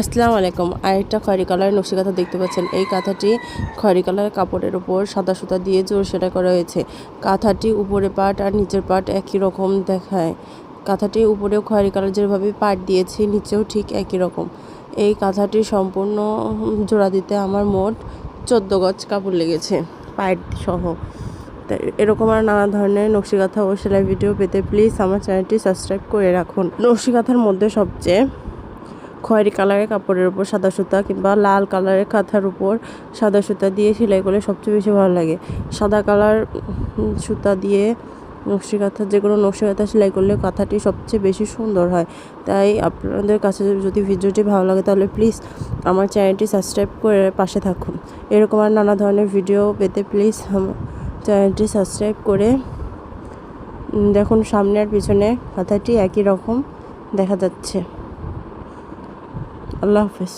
আসসালামু আলাইকুম। আরেকটা খয়রি কালারের নকশি কাঁথা দেখতে পাচ্ছেন। এই কাঁথাটি খয়রি কালারের কাপড়ের উপর সাদা সুতা দিয়ে জোর সেটা করা হয়েছে। কাঁথাটি উপরে পাট আর নিচের পাট একই রকম দেখায়। কাঁথাটি উপরেও খয়রি কালার যেভাবে পাট দিয়েছি, নিচেও ঠিক একই রকম। এই কাঁথাটি সম্পূর্ণ জোড়া দিতে আমার মোট চোদ্দ গজ কাপড় লেগেছে পাইট সহ। এরকম আর নানা ধরনের নকশি কাঁথা ও সেলাই ভিডিও পেতে প্লিজ আমার চ্যানেলটি সাবস্ক্রাইব করে রাখুন। নকশি কাঁথার মধ্যে সবচেয়ে খয়েরি কালারের কাপড়ের উপর সাদা সুতা কিংবা লাল কালারের কাঁথার উপর সাদা সুতা দিয়ে সেলাই করলে সবচেয়ে বেশি ভালো লাগে। সাদা কালার সুতা দিয়ে নকশি কাঁথা যে কোনো নকশি কাঁথা সেলাই করলে কাঁথাটি সবচেয়ে বেশি সুন্দর হয়। তাই আপনাদের কাছে যদি ভিডিওটি ভালো লাগে তাহলে প্লিজ আমার চ্যানেলটি সাবস্ক্রাইব করে পাশে থাকুন। এরকম আর নানা ধরনের ভিডিও পেতে প্লিজ চ্যানেলটি সাবস্ক্রাইব করে দেখুন সামনে আর পিছনে কাঁথাটি একই রকম দেখা যাচ্ছে। আল্লাহ হাফেজ